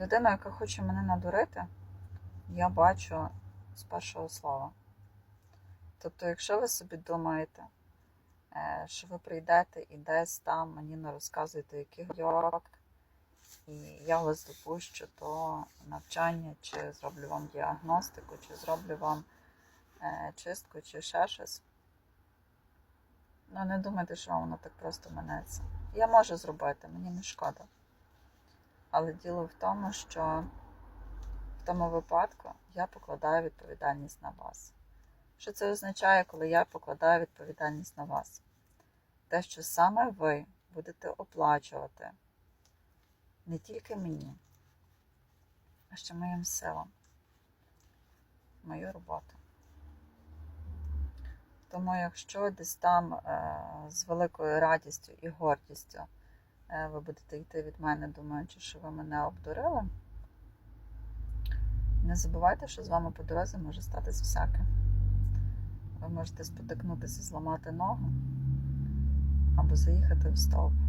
Людина, яка хоче мене надурити, я бачу з першого слова. Тобто, якщо ви собі думаєте, е, що ви прийдете і десь там мені не розказуєте, який гойок, і я вас допущу до навчання, чи зроблю вам діагностику, чи зроблю вам е, чистку, чи ще щось. Ну, не думайте, що воно так просто минеться. Я можу зробити, мені не шкода. Але діло в тому, що в тому випадку я покладаю відповідальність на вас. Що це означає, коли я покладаю відповідальність на вас? Те, що саме ви будете оплачувати не тільки мені, а ще моїм силам, мою роботу. Тому, якщо десь там е, з великою радістю і гордістю ви будете йти від мене, думаючи, що ви мене обдурили, не забувайте, що з вами по дорозі може статись всяке. Ви можете спотикнутися, зламати ногу або заїхати в стовп.